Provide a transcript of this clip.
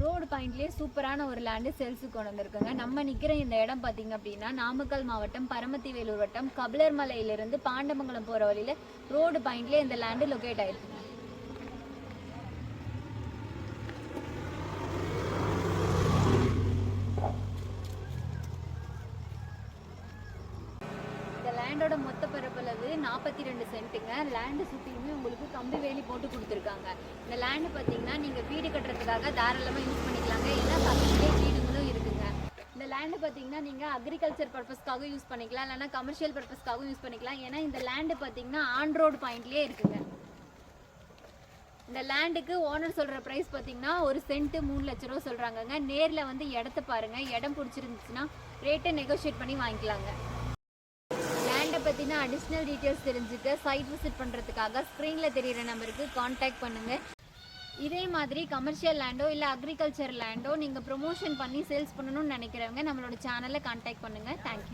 Road பாயிண்ட்லேயே சூப்பரான ஒரு land செல்ஸுக்கு கொண்டு வந்திருக்குங்க. நம்ம நிற்கிற இந்த இடம் பார்த்தீங்க அப்படின்னா நாமக்கல் மாவட்டம் பரமத்தி வேலூர் வட்டம் கபிலர் மலையிலிருந்து பாண்டமங்கலம் போகிற வழியில் ரோடு பாயிண்ட்லேயே இந்த லேண்டு லொக்கேட் ஆயிருக்குங்க இந்த லேண்டோட மொத்த பரப்பளவு நாற்பத்தி ரெண்டு சென்ட்டுங்க லேண்டு சுற்றியுமே உங்களுக்கு கம்பி வேலி போட்டு கொடுத்துருக்காங்க. இந்த லேண்டு பார்த்தீங்கன்னா நீங்கள் வீடு பண்ணுறதுக்காக தாராளமாக யூஸ் பண்ணிக்கலாங்க. ஏன்னா பக்கத்துலேயே வீடுங்களும் இருக்குங்க. இந்த லேண்டு பார்த்தீங்கன்னா நீங்கள் அக்ரிகல்ச்சர் பர்பஸ்க்காகவும் யூஸ் பண்ணிக்கலாம். இல்லைன்னா கமர்ஷியல் பர்பஸ்க்காகவும் யூஸ் பண்ணிக்கலாம். ஏன்னா இந்த லேண்டு பார்த்தீங்கன்னா ஆன் ரோடு பாயிண்ட்லேயே இருக்குங்க. இந்த லேண்டுக்கு ஓனர் சொல்கிற ப்ரைஸ் பார்த்தீங்கன்னா ஒரு சென்ட்டு மூணு லட்ச ரூபா சொல்கிறாங்கங்க நேரில் வந்து இடத்த பாருங்கள் இடம் பிடிச்சிருந்துச்சுன்னா ரேட்டை நெகோஷியேட் பண்ணி வாங்கிக்கலாங்க. லேண்டை பற்றின அடிஷ்னல் டீட்டெயில்ஸ் தெரிஞ்சுக்க சைட் விசிட் பண்ணுறதுக்காக ஸ்க்ரீனில் தெரிகிற நம்பருக்கு காண்டாக்ட் பண்ணுங்கள் இதே மாதிரி கமர்ஷியல் லேண்டோ இல்லை அக்ரிகல்ச்சர் லேண்டோ நீங்கள் ப்ரொமோஷன் பண்ணி சேல்ஸ் பண்ணணும்னு நினைக்கிறவங்க நம்மளோட சேனலை கான்டாக்ட் பண்ணுங்கள் தேங்க்யூ